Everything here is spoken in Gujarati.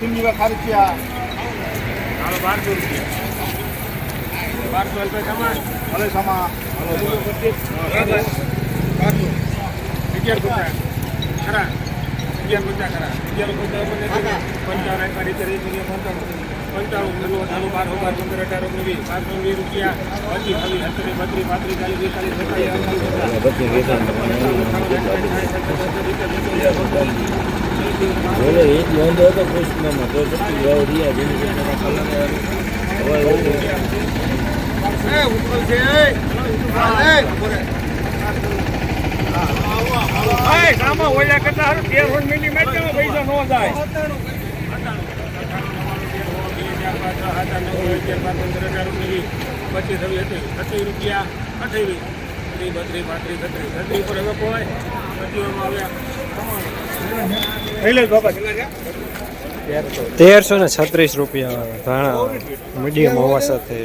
સિંગીવા ખારચિયા હાલો બારસો રૂપિયા. બારસો રૂપિયા તમારે. ભલે સમા અગિયાર પચાસ ખરા. અગિયાર પચાસ ખરા. અગિયાર પચાસ પંચાવન એક એક રૂપિયા પંચાવન. પંચાવન નવ્વદ અઠાણું બાર બાર પંદર અઢાર ઓગણીસ બારસો વીસ રૂપિયા. પચીસ છવ્વીસ સત્તરી બત્રીસ પાંત્રીસ ચાલીસ બેતાલીસ બોલો, એ જ નોંધો હતો કૃષ્ણમાં. તો શક્તિ વાવ રહ્યા, જેની કૃષ્ણના પચીસ છત્રીસ રૂપિયા અઠાવીસ ત્રીસ બત્રીસ પાંત્રીસ છત્રીસ છત્રીસ પર હવે કોઈ પચીસમાં આવ્યા તેરસો ને છત્રીસ રૂપિયા ધાણા મીડિયમ હોવા સાથે.